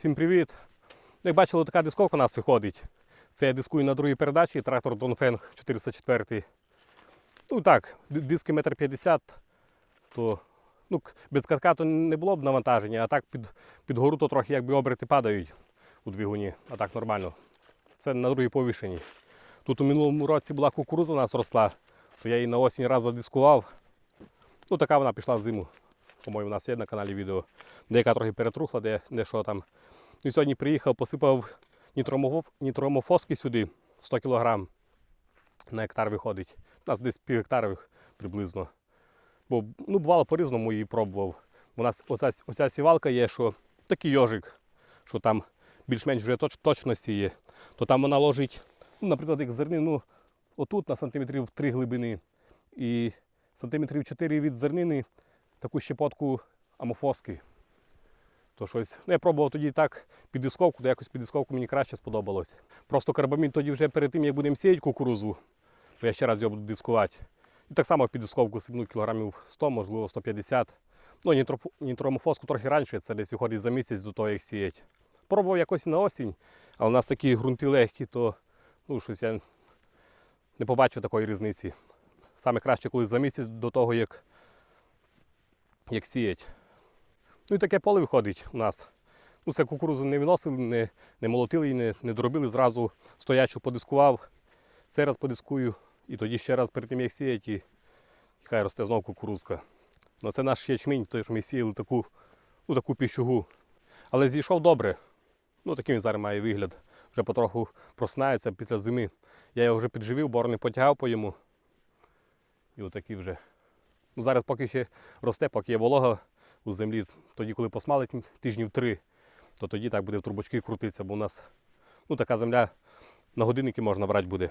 Всім привіт. Як бачили, така дисковка у нас виходить. Це я дискую на другій передачі, трактор Донфенг 404. Ну так, диски 1,50 м, то ну, без катка то не було б навантаження, а так під, під гору то трохи якби оберти падають у двигуні, а так нормально. Це на другій повішенні. Тут у минулому році була кукуруза у нас росла, то я її на осінь раз задискував. Ну, така вона пішла в зиму. По-моєму, у нас є на каналі відео. Деяка трохи перетрухла, де, де що там. І сьогодні приїхав, посипав нітромоф- нітромофоски сюди 100 кг на гектар виходить. У нас десь пів гектара приблизно. Бо ну, бувало по-різному її пробував. У нас оця, оця сівалка є, що такий йожик, що там більш-менш вже точ, точності є. То там вона ложить, ну, наприклад, як зернину, отут на сантиметрів 3 глибини. І сантиметрів 4 від зернини таку щепотку амофоски. То щось. Ну, я пробував тоді так під дисковку, то якось під дисковку мені краще сподобалось. Просто карбамід тоді вже перед тим, як будемо сіяти кукурузу, то я ще раз його буду дискувати. І так само під дисковку сипну кілограмів 100, можливо, 150. Ну, нітромофоску трохи раніше, це десь виходить за місяць до того, як сіять. Пробував якось на осінь, але у нас такі ґрунти легкі, то ну, щось я не побачу такої різниці. Саме краще, коли за місяць до того, як, як сіять. Ну і таке поле виходить у нас. Ну, це кукурузу не виносили, не, не молотили її, не, не доробили, зразу стоячу подискував. Цей раз подискую, і тоді ще раз перед тим, як сіяти, і хай росте знову кукурузка. Ну, це наш ячмінь, той, що ми сіяли таку, ну, таку піщугу. Але зійшов добре. Ну, такий він зараз має вигляд. Вже потроху просинається після зими. Я його вже підживив, борони потягав по йому. І отакий вже. Ну, зараз поки ще росте, поки є волога у землі. Тоді, коли посмалить тижнів три, то тоді так буде в трубочки крутитися, бо у нас ну, така земля на годинники можна брати буде.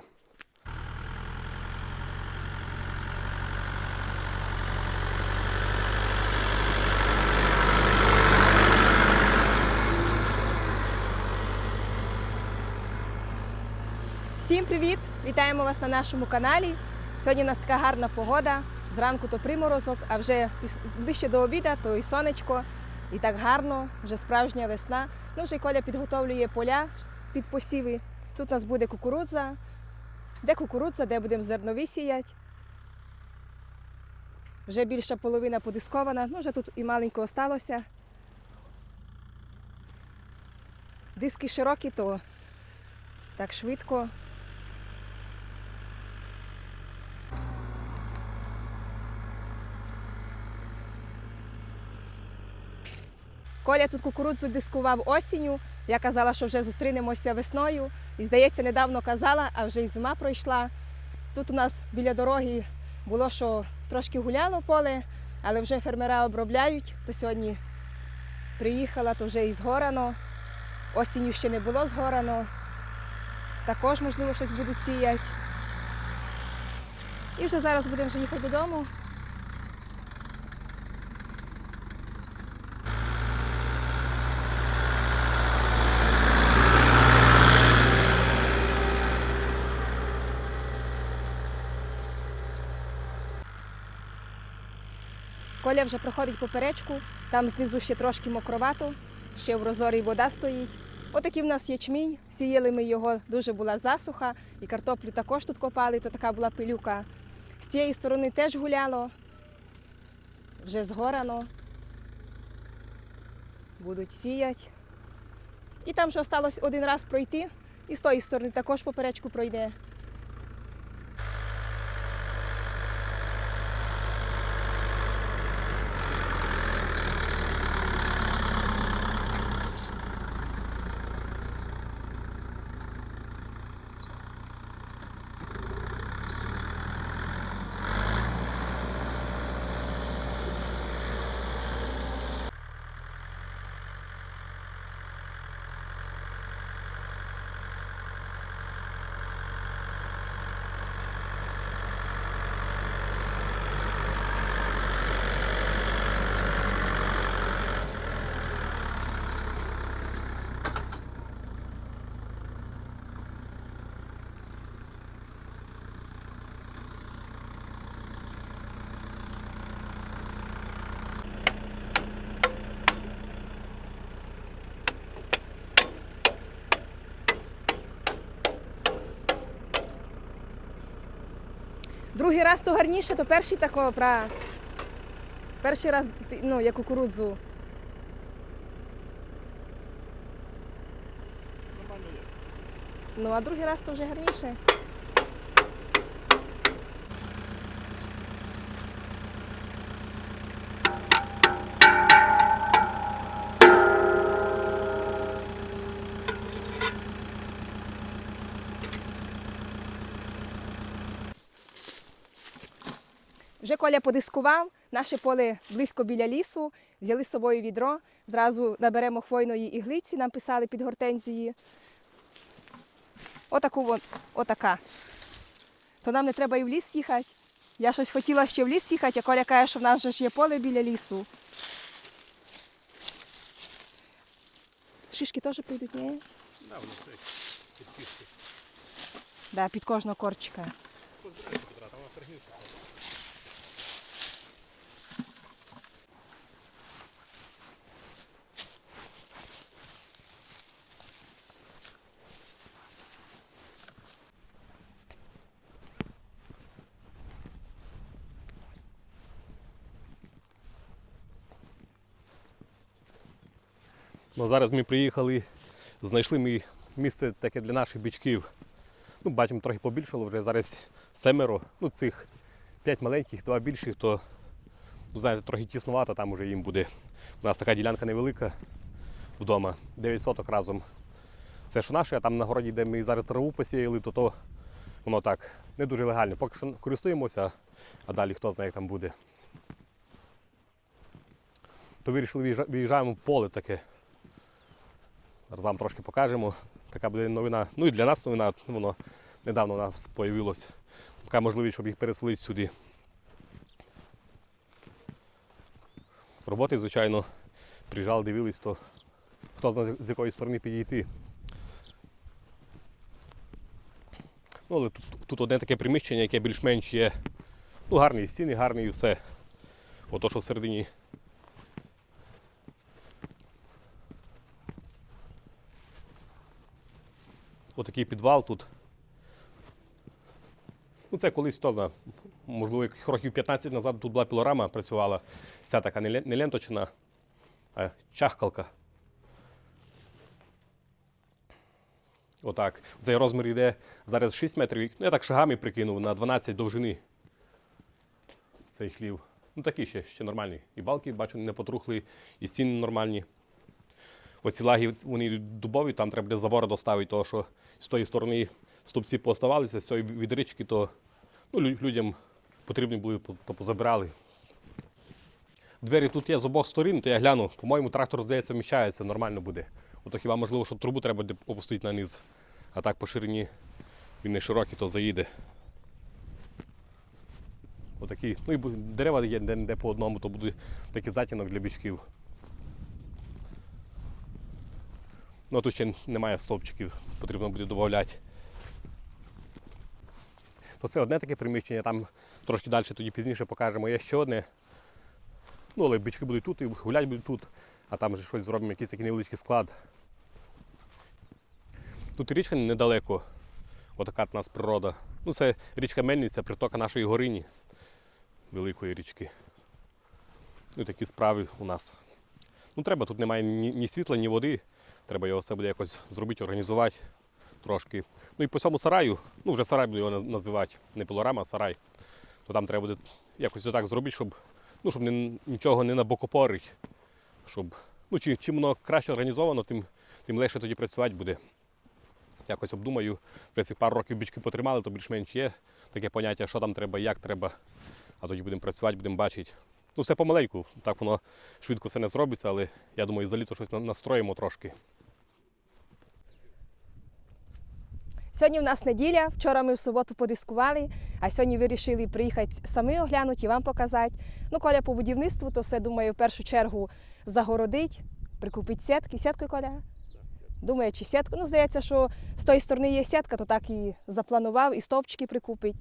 Всім привіт! Вітаємо вас на нашому каналі. Сьогодні у нас така гарна погода. Зранку то приморозок, а вже ближче до обіда, то і сонечко. І так гарно, вже справжня весна. Ну, вже Коля підготовлює поля під посіви. Тут у нас буде кукурудза. Де кукурудза, де будемо зернові сіяти. Вже більша половина подискована, ну вже тут і маленько осталося. Диски широкі, то так швидко. Коля тут кукурудзу дискував осінню. Я казала, що вже зустрінемося весною. І здається, недавно казала, а вже й зима пройшла. Тут у нас біля дороги було, що трошки гуляло поле, але вже фермера обробляють. То сьогодні приїхала, то вже і згорано. Осінню ще не було згорано. Також, можливо, щось будуть сіяти. І вже зараз будемо вже їхати додому. Коля вже проходить поперечку, там знизу ще трошки мокровато, ще в розорі вода стоїть. Отакий в нас ячмінь. Сіяли ми його, дуже була засуха, і картоплю також тут копали, то така була пилюка. З цієї сторони теж гуляло, вже згорано. Будуть сіяти. І там ще осталось один раз пройти, і з тої сторони також поперечку пройде. Другий раз то гарніше, то перший такого пра. Перший раз ну, я кукурудзу. Ну, а другий раз то вже гарніше. Вже Коля подискував, наше поле близько біля лісу, взяли з собою відро, зразу наберемо хвойної іглиці, нам писали під гортензії. Отаку вон, отака. То нам не треба і в ліс їхати. Я щось хотіла ще в ліс їхати, а Коля каже, що в нас же ж є поле біля лісу. Шишки теж прийдуть, ні? Да, воно все під кістки. Да, під кожного корчика. Петра, там вона сергівка. Ну, зараз ми приїхали, знайшли ми місце таке для наших бичків. Ну, бачимо, трохи побільшало вже зараз семеро. Ну, цих п'ять маленьких, два більших, то знаєте, трохи тіснувато там вже їм буде. У нас така ділянка невелика вдома, 9 соток разом. Це що наше, а там на городі, де ми зараз траву посіяли, то, то воно так не дуже легально. Поки що користуємося, а далі хто знає, як там буде. То вирішили виїжджа- виїжджаємо в поле таке. Зараз вам трошки покажемо. Така буде новина. Ну і для нас новина, воно недавно у нас з'явилось. Така можливість, щоб їх переселити сюди. Роботи, звичайно, приїжджали, дивились, то хто знає з якої сторони підійти. Ну, але тут, тут одне таке приміщення, яке більш-менш є ну, гарні стіни, гарні і все. Ото, що всередині отакий підвал тут. Ну, це колись хто знає, можливо, років 15 назад тут була пілорама, працювала. Ця така не лен- не ленточна, а чахкалка. Отак. Цей розмір йде зараз 6 метрів. Ну, я так шагами прикинув на 12 довжини. Цей хлів. Ну такий ще, ще нормальний. І балки, бачу, не потрухли, і стіни нормальні. Оці лаги вони дубові, там треба буде забори доставити, тому що з тої сторони стовпці поставалися, з цієї від річки, то ну, людям потрібні були, то позабирали. Двері тут є з обох сторін, то я гляну, по-моєму, трактор, здається, вміщається, нормально буде. Ото хіба можливо, що трубу треба опустити на низ, а так по ширині він не широкий, то заїде. Отакі. Ну і дерева є де, де по одному, то буде такий затінок для бічків. Ну, а тут ще немає стовпчиків, потрібно буде додати. То це одне таке приміщення, там трошки далі тоді пізніше покажемо. Є ще одне. Ну, але бички будуть тут і гулять будуть тут, а там вже щось зробимо, якийсь такий невеличкий склад. Тут річка недалеко. Отака от нас природа. Ну, це річка Мельниця, притока нашої горині, великої річки. Ну, такі справи у нас. Ну, треба, тут немає ні, ні світла, ні води. Треба його все буде якось зробити, організувати трошки. Ну і по цьому сараю, ну вже сарай буду його називати, не пилорама, а сарай. То там треба буде якось отак зробити, щоб, ну, щоб не, нічого не набокопорить. Щоб, ну, чи, чим воно краще організовано, тим, тим легше тоді працювати буде. Якось обдумаю, вже цих пару років бічки потримали, то більш-менш є таке поняття, що там треба, як треба. А тоді будемо працювати, будемо бачити. Ну, все помаленьку, так воно швидко все не зробиться, але я думаю, за літо щось настроїмо трошки. Сьогодні в нас неділя, вчора ми в суботу подискували, а сьогодні вирішили приїхати самі оглянути і вам показати. Ну, Коля по будівництву, то все, думаю, в першу чергу загородить, прикупить сітки. Сіткою, Коля? Думає, чи сітку. Ну, здається, що з тої сторони є сітка, то так і запланував, і стовпчики прикупить.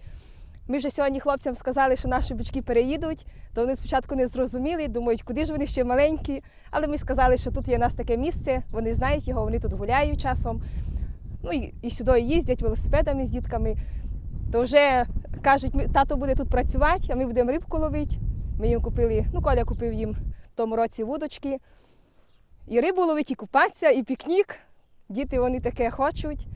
Ми вже сьогодні хлопцям сказали, що наші бички переїдуть, то вони спочатку не зрозуміли, думають, куди ж вони ще маленькі. Але ми сказали, що тут є у нас таке місце, вони знають його, вони тут гуляють часом. Ну і, і сюди їздять велосипедами з дітками. То вже кажуть, «Ми- тато буде тут працювати, а ми будемо рибку ловити. Ми їм купили, ну, Коля купив їм в тому році вудочки. І рибу ловить, і купатися, і пікнік. Діти вони таке хочуть.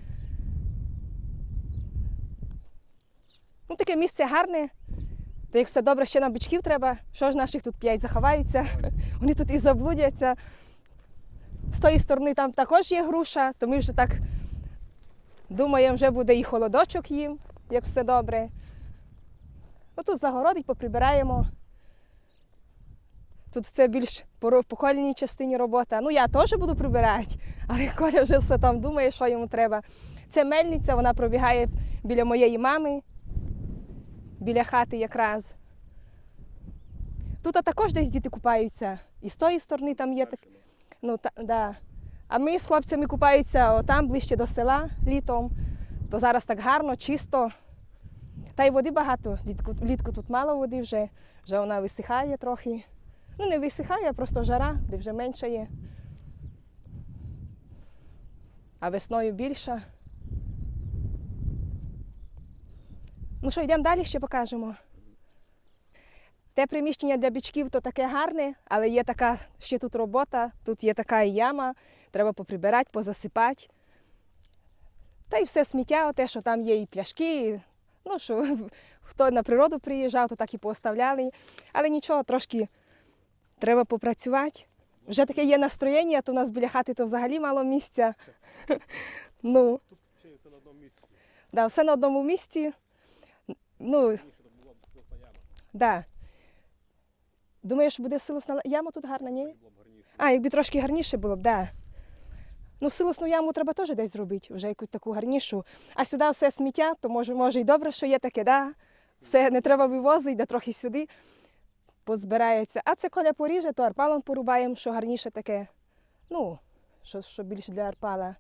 Ну, таке місце гарне. То як все добре, ще нам бичків треба. Що ж наших тут п'ять заховаються, вони тут і заблудяться. З тої сторони там також є груша, то ми вже так думаємо, вже буде і холодочок їм, як все добре. Ну, тут загородить, поприбираємо. Тут це більш по ро- по колінній частині робота. Ну, я теж буду прибирати, але Коля вже все там думає, що йому треба. Це мельниця, вона пробігає біля моєї мами, біля хати якраз. Тут також десь діти купаються. І з тої сторони там є так. Ну, та, да. А ми з хлопцями купаються там ближче до села літом. То зараз так гарно, чисто. Та й води багато. Влітку, тут мало води вже, вже вона висихає трохи. Ну, не висихає, а просто жара, де вже менше є. А весною більша. Ну що, йдемо далі, ще покажемо. Те приміщення для бичків то таке гарне, але є така ще тут робота, тут є така яма, треба поприбирати, позасипати. Та й все сміття, те, що там є і пляшки, і, ну що хто на природу приїжджав, то так і пооставляли. Але нічого, трошки треба попрацювати. Вже таке є настроєння, то в нас біля хати то взагалі мало місця. Ну, це на одному місці. да, все на одному місці. Ну, да. Думаєш, буде силосна яма тут гарна, ні? А, якби трошки гарніше було б, да. Ну, силосну яму треба теж десь зробити, вже якусь таку гарнішу. А сюди все сміття, то може, може і добре, що є таке, да? Все не треба вивозити, да трохи сюди позбирається. А це коля поріже, то арпалом порубаємо, що гарніше таке. Ну, що, що більше для арпала.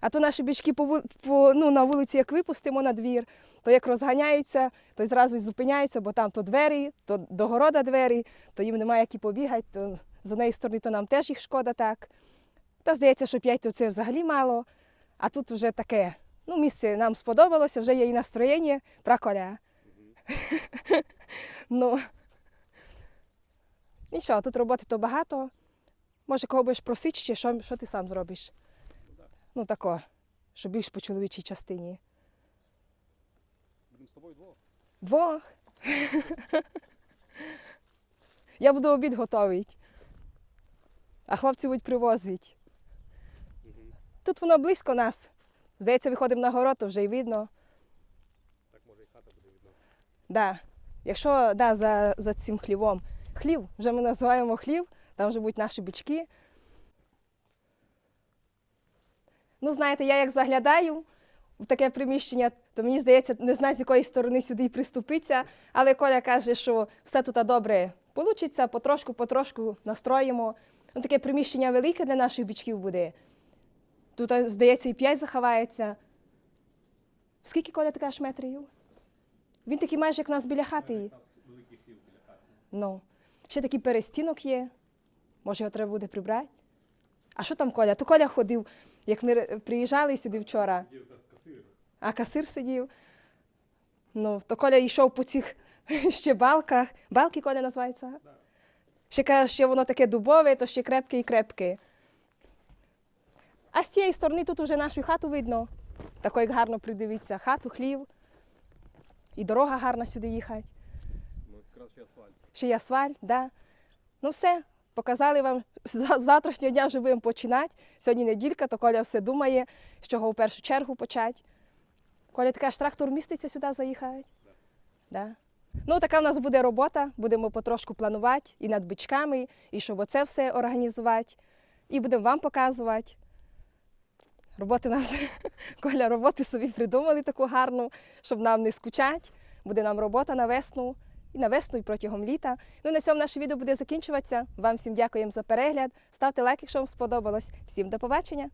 А то наші бички по, по, ну, на вулиці, як випустимо на двір, то як розганяються, то й зразу зупиняються, бо там то двері, то до города двері, то їм немає як і побігати, то з однієї сторони то нам теж їх шкода так. Та здається, що п'ять то це взагалі мало. А тут вже таке. Ну, місце нам сподобалося, вже є і настроєння праколя. ну, нічого, тут роботи то багато. Може, кого будеш просити ще, що, що ти сам зробиш? Ну, тако, що більш по чоловічій частині. Будемо з тобою двох. Двох. Я буду обід готувати. А хлопці будуть привозити. Тут воно близько нас. Здається, виходимо на город, то вже й видно. Так може і хата буде видно. Да. Якщо да, за, за цим хлівом. Хлів, вже ми називаємо хлів, там вже будуть наші бички. Ну, знаєте, я як заглядаю в таке приміщення, то мені здається, не знаю, з якої сторони сюди й приступитися. Але Коля каже, що все тут добре вийде, потрошку-потрошку настроїмо. Ну, таке приміщення велике для наших бичків буде. Тут, здається, і п'ять заховається. Скільки Коля така ж метрів? Він такий майже як у нас біля хати. Хати. Ну, ще такий перестінок є. Може, його треба буде прибрати. А що там Коля? То Коля ходив, як ми приїжджали сюди вчора, а касир сидів. Ну, то Коля йшов по цих ще балках. Балки Коля називається? Ще каже, що воно таке дубове, то ще крепке і крепке. А з цієї сторони тут вже нашу хату видно. Тако, як гарно придивитися. Хату, хлів. І дорога гарна сюди їхати. Ну, якраз ще асфальт. ще й асфальт, да. Ну все, показали вам. З завтрашнього дня вже будемо починати. Сьогодні неділька, то Коля все думає, з чого в першу чергу почати. Коля така ж трактор міститься сюди заїхати. Да. Ну, така в нас буде робота, будемо потрошку планувати і над бичками, і щоб оце все організувати. І будемо вам показувати. Роботи у нас, Коля, роботи собі придумали таку гарну, щоб нам не скучати. Буде нам робота на весну і на весну, і протягом літа. Ну, на цьому наше відео буде закінчуватися. Вам всім дякуємо за перегляд. Ставте лайк, якщо вам сподобалось. Всім до побачення!